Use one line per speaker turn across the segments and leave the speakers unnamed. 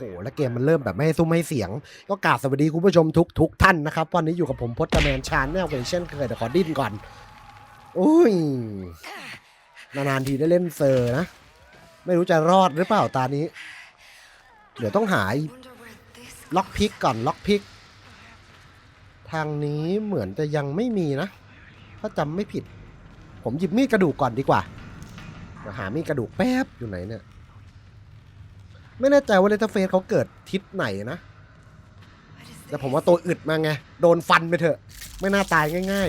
โหแล้วเกมมันเริ่มแบบไม่ให้ซุ้มให้เสียง ก็กราบสวัสดีคุณผู้ชมทุกทุกท่านนะครับวันนี้อยู่กับผมพจน์แมนชานแนลเป็นเช่นเคยแต่ขอดิ้นก่อนอุ้ยนานๆทีได้เล่นเซอร์นะ ไม่รู้จะรอดหรือเปล่าตานี้ เดี๋ยวต้องหาไอ้ล็อกพิกก่อนล็อกพิก ทางนี้เหมือนจะยังไม่มีนะ ถ้าจำไม่ผิด ผมหยิบมีดกระดูกก่อนดีกว่าหามีดกระดูกแป๊บอยู่ไหนเนี่ย ไม่แน่ใจว่าเลตเฟสเขาเกิดทิศไหนนะ แต่ผมว่าตัวอึดมาไง โดนฟันไปเถอะ ไม่น่าตายง่าย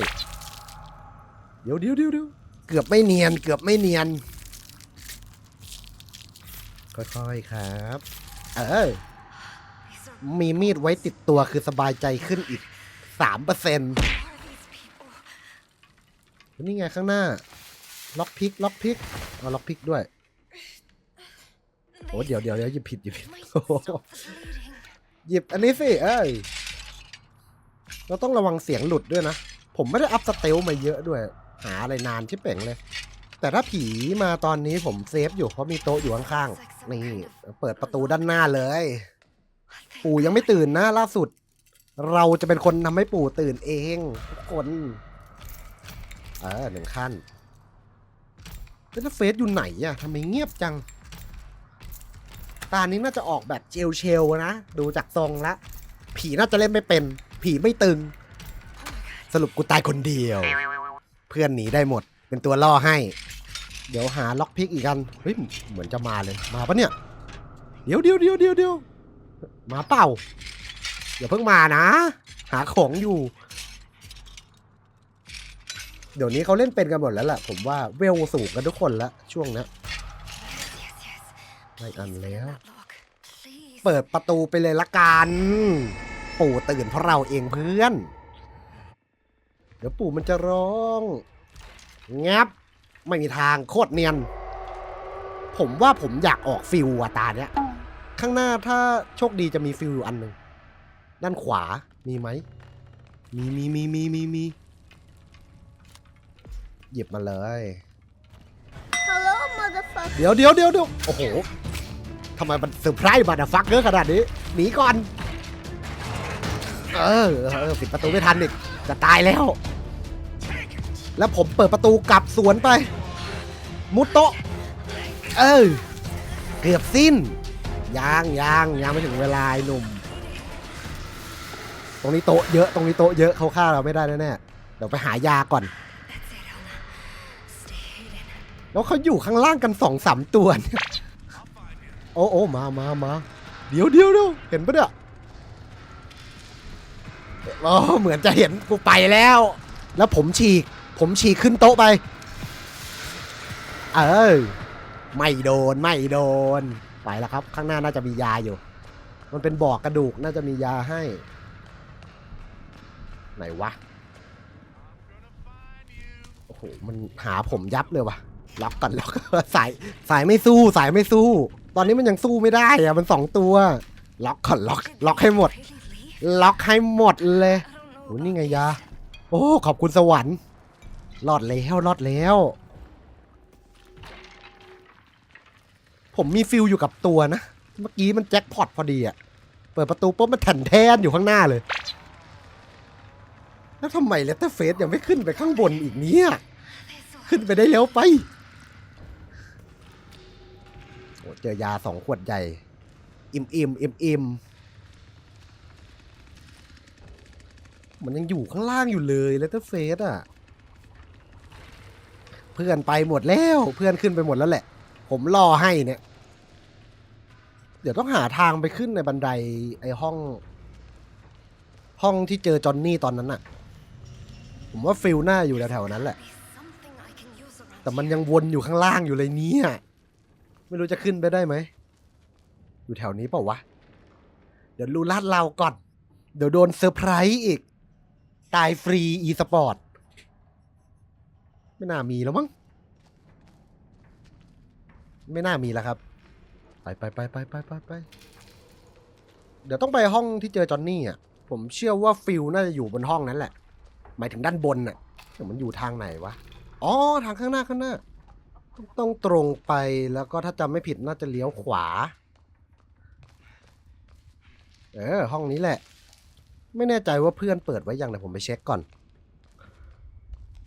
ๆ เดี๋ยวเดี๋ยวเดี๋ยวเกือบไม่เนียน เกือบไม่เนียน ค่อยๆครับ เออ มีมีดไว้ติดตัวคือสบายใจขึ้นอีกสามเปอร์เซ็นต์นี่ไงข้างหน้า ล็อกพิก ล็อกพิก เอาล็อกพิกด้วย โอ้เดี๋ยวเดี๋ยวเดี๋ยวหยิบผิดหยิบผิดโอ้โหหยิบอันนี้สิเอ้ยเราต้องระวังเสียงหลุดด้วยนะ ผมไม่ได้อัพสเตลมาเยอะด้วย หาอะไรนานชิบเป่งเลย แต่ถ้าผีมาตอนนี้ผมเซฟอยู่เพราะมีโต๊ะอยู่ข้างๆ นี่ เปิดประตูด้านหน้าเลย ปู่ยังไม่ตื่นนะล่าสุด เราจะเป็นคนทำให้ปู่ตื่นเองทุกคน เออหนึ่งขั้นแล้วเฟซอยู่ไหนอะทำไมเงียบจัง ตานี้น่าจะออกแบบเจลเชลนะ ดูจากทรงละผีน่าจะเล่นไม่เป็น ผีไม่ตึง สรุปกูตายคนเดียว เพื่อนหนีได้หมด เป็นตัวล่อให้ เดี๋ยวหาล็อกพิกอีกกันเฮ้ยเหมือนจะมาเลย มาปะเนี่ย เดี๋ยวเดี๋ยวเดี๋ยวเดี๋ยวเดี๋ยวมาเปล่าอย่าเพิ่งมานะ หาของอยู่ เดี๋ยวนี้เขาเล่นเป็นกันหมดแล้วแหละผมว่าเวลสูงกันทุกคนละช่วงนี้ ไม่อันแล้ว เปิดประตูไปเลยละกัน ปู่ตื่นเพราะเราเองเพื่อน เดี๋ยวปู่มันจะร้องงับไม่มีทางโคตรเนียน ผมว่าผมอยากออกฟิวอะตาเนี้ย ข้างหน้าถ้าโชคดีจะมีฟิวอยู่อันหนึ่งด้านขวามีไหม มีมีมีมีมีมีหยิบมาเลย
Hello, motherfucker.
เดี๋ยวเดี๋ยวเดี๋ยวเดี๋ยวโอ้โห ทำไมมันเซอร์ไพรส์บัตฟักเยอะขนาดนี้ หนีก่อน เออเออปิดประตูไม่ทันอีกจะตายแล้ว แล้วผมเปิดประตูกลับสวนไป มุดโตะเออ เกือบสิ้น ยางยางยังไม่ถึงเวลาไอ้หนุ่ม ตรงนี้โต๊ะเยอะ ตรงนี้โต๊ะเยอะเขาฆ่าเราไม่ได้แน่ๆเดี๋ยวไปหายาก่อน แล้วเขาอยู่ข้างล่างกันสองสามตัวเนี่ย โอ้โอ้มามามาเดี๋ยวเดี๋ยวเดี๋ยวเห็นปะเนี่ยโอ้เหมือนจะเห็นกูไปแล้ว แล้วผมฉีก ผมฉีกขึ้นโต๊ะไป เออไม่โดนไม่โดน ไปแล้วครับ ข้างหน้าน่าจะมียาอยู่ มันเป็นบ่อกระดูกน่าจะมียาให้ ไหนวะ โอ้โห มันหาผมยับเลยวะล็อกก่อนล็อกสายสายไม่สู้สายไม่สู้ ตอนนี้มันยังสู้ไม่ได้อะมันสองตัว ล็อกก่อนล็อกล็อกให้หมด ล็อกให้หมดเลยโอ้นี่ไงยา โอ้ ขอบคุณสวรรค์รอดแล้วรอดแล้ว ผมมีฟิลอยู่กับตัวนะ เมื่อกี้มันแจ็คพอตพอดีอะเปิดประตูปุ๊บมันแผ่นแทนอยู่ข้างหน้าเลย แล้วทำไมเลตเตอร์เฟสยังไม่ขึ้นไปข้างบนอีกเนี่ย ขึ้นไปได้แล้วไป โอ้เจอยาสองขวดใหญ่ อิ่มอิ่มอิ่มอิ่มมันยังอยู่ข้างล่างอยู่เลยเลตเตอร์เฟสอะ เพื่อนไปหมดแล้ว เพื่อนขึ้นไปหมดแล้วแหละ ผมรอให้เนี่ย เดี๋ยวต้องหาทางไปขึ้นในบันไดไอห้อง ห้องที่เจอจอนนี่ตอนนั้นอะผมว่าฟิลหน้าอยู่แถวๆนั้นแหละ แต่มันยังวนอยู่ข้างล่างอยู่เลยเนี่ย ไม่รู้จะขึ้นไปได้ไหม อยู่แถวนี้เปล่าวะ เดี๋ยวรูลาดเราก่อน เดี๋ยวโดนเซอร์ไพรส์อีก ตายฟรีอีสปอร์ต ไม่น่ามีแล้วมั้ง ไม่น่ามีแล้วครับ ไปไปไปไปไปไปไปเดี๋ยวต้องไปห้องที่เจอจอนนี่อะ ผมเชื่อว่าฟิลน่าจะอยู่บนห้องนั้นแหละ หมายถึงด้านบนน่ะแต่มันอยู่ทางไหนวะ อ๋อ ทางข้างหน้าข้างหน้า ต้องตรงไปแล้วก็ถ้าจำไม่ผิดน่าจะเลี้ยวขวา เออ ห้องนี้แหละ ไม่แน่ใจว่าเพื่อนเปิดไว้ยังเดี๋ยวผมไปเช็คก่อน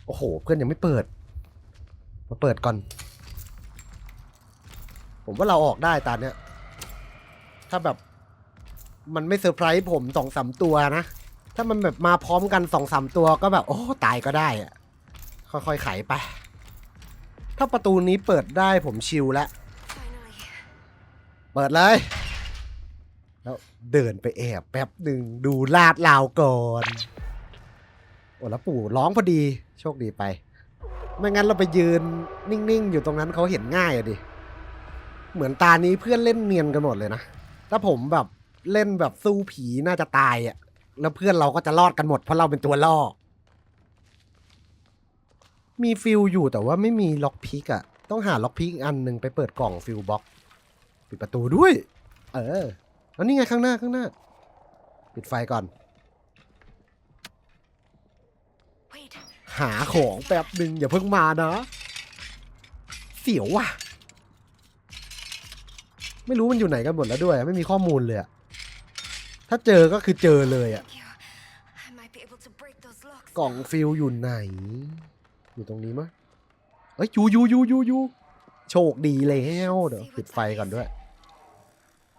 โอ้โห เพื่อนยังไม่เปิด มาเปิดก่อน ผมว่าเราออกได้ตาเนี้ย ถ้าแบบ มันไม่เซอร์ไพรส์ผมสองสามตัวนะ ถ้ามันแบบมาพร้อมกันสองสามตัวก็แบบ โอ้ ตายก็ได้อะค่อยๆไขไป ถ้าประตูนี้เปิดได้ผมชิลแล้วเปิดเลย แล้วเดินไปแอบแป๊บหนึ่งดูลาดลาวก่อนโอ้แล้วปู่ร้องพอดีโชคดีไป ไม่งั้นเราไปยืนนิ่งๆ อยู่ตรงนั้นเขาเห็นง่ายอะดิ เหมือนตานี้เพื่อนเล่นเนียนกันหมดเลยนะ ถ้าผมแบบเล่นแบบสู้ผีน่าจะตายอะ่ะแล้วเพื่อนเราก็จะรอดกันหมดเพราะเราเป็นตัวล่อ มีฟิลอยู่แต่ว่าไม่มีล็อกพิกอะ่ะต้องหาล็อกพิกอีกอันหนึ่งไปเปิดกล่องฟิลบ็อกปิดประตูด้วย เออแล้วนี่ไงข้างหน้าข้างหน้า ปิดไฟก่อน
Wait.
หาของแป๊บหนึ่งอย่าเพิ่งมานะ เสียวว่ะ ไม่รู้มันอยู่ไหนกันหมดแล้วด้วย ไม่มีข้อมูลเลยอะถ้าเจอก็คือเจอเลยอะกล่องฟิลอยู่ไหน อยู่ตรงนี้มั้ยเอ้ยอยูอยูอยูอยูยูโชคดีแล้วเดี๋ยวปิดไฟก่อนด้วย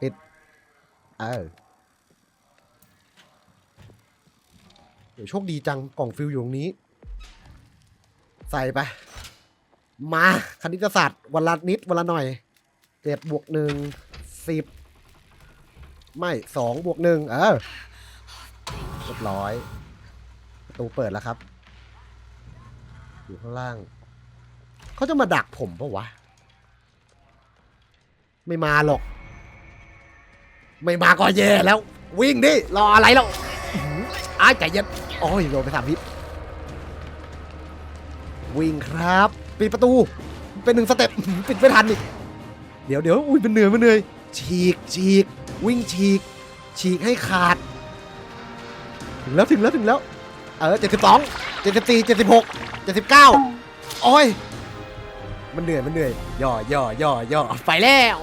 ปิด เออเดี๋ยวโชคดีจังกล่องฟิลอยู่ตรงนี้ ใส่ไป มาคณิตศาสตร์วันละนิดวันละหน่อยเจ็ดบวกหนึ่งสิบไม่สองบวกหนึ่งเออเรียบร้อย ประตูเปิดแล้วครับ อยู่ข้างล่าง เขาจะมาดักผมปะวะ ไม่มาหรอก ไม่มาก็แย่แล้ว วิ่งดิ รออะไรแล้วอื้อหืออ้ายใจเย็นโอ้ยโดนไปสามวิวิ่งครับ ปิดประตู เป็นหนึ่งสเต็ปปิดไม่ทันอีก เดี๋ยวเดี๋ยวอุ้ยเป็นเหนื่อยเป็นเหนื่อย ฉีกฉีก วิ่งฉีก ฉีกให้ขาด ถึงแล้วถึงแล้วถึงแล้ว เออเจ็ดสิบสองเจ็ดสิบสี่เจ็ดสิบหก เจ็ดสิบเก้าโอ้ย มันเหนื่อย มันเหนื่อย ย่อย่อย่อย่อไปแล้ว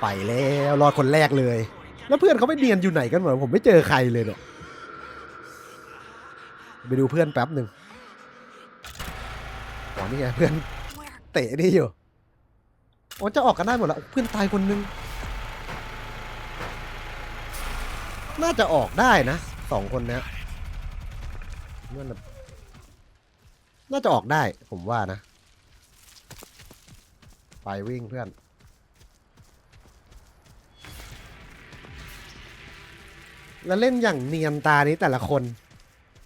ไปแล้ว รอดคนแรกเลย แล้วเพื่อนเขาไปเนียนอยู่ไหนกันหมดผมไม่เจอใครเลยเนี่ยไปดูเพื่อนแป๊บหนึ่งอ๋อนี่ไงเพื่อน
Where?
เตะนี่อยู่อ๋อจะออกกันได้หมดแล้วเพื่อนตายคนนึง น่าจะออกได้นะสองคนเนี้ยน่าจะ น่าจะออกได้ผมว่านะ ไปวิ่งเพื่อน แล้วเล่นอย่างเนียนตานี้แต่ละคน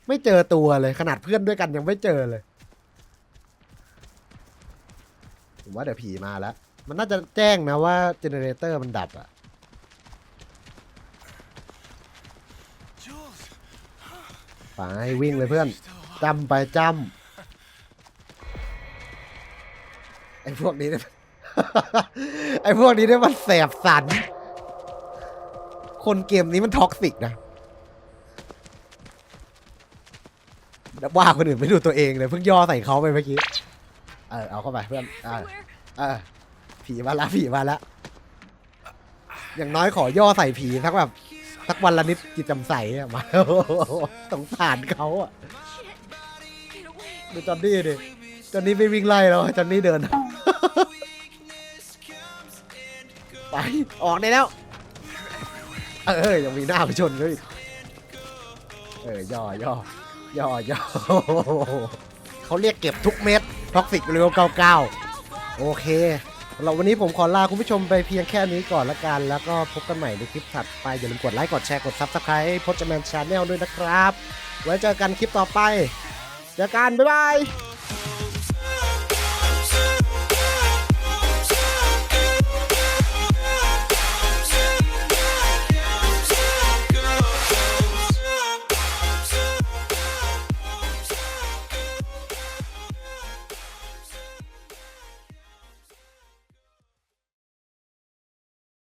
ไม่เจอตัวเลยขนาดเพื่อนด้วยกันยังไม่เจอเลย ผมว่าเดี๋ยวผีมาแล้ว มันน่าจะแจ้งนะว่าเจเนเรเตอร์มันดับอะไปวิ่งเลยเพื่อนจำไปจำ พวกนี้เนี่ย ไอ้พวกนี้เนี่ยมันแสบสัน คนเกมนี้มันท็อกซิกนะว่าคนอื่นไม่ดูตัวเองเลยเพิ่งย่อใส่เขาไปเมื่อกี้ เออเอาเข้าไปเพื่อนเออเออผีมาละผีมาละ อย่างน้อยขอย่อใส่ผีสักแบบสักวันละนิดจิตจำใสอะมาสงสารเขาอะดูจอนนี่ดิจอนนี่ไม่วิ่งไล่แล้วจอนนี่เดิน ไป ออกได้แล้ว เออยังมีหน้าไปชนเขาอีกเออย่อย่อย่อย่อเขาเรียกเก็บทุกเม็ดท็อกซิกเร็วเก้าโอเคเราวันนี้ผมขอลาคุณผู้ชมไปเพียงแค่นี้ก่อนละกัน แล้วก็พบกันใหม่ในคลิปถัดไป อย่าลืมกดไลค์กดแชร์กด Subscribe ให้พจแมนชาแนลด้วยนะครับ ไว้เจอกันคลิปต่อไป เจอกัน บ๊ายบาย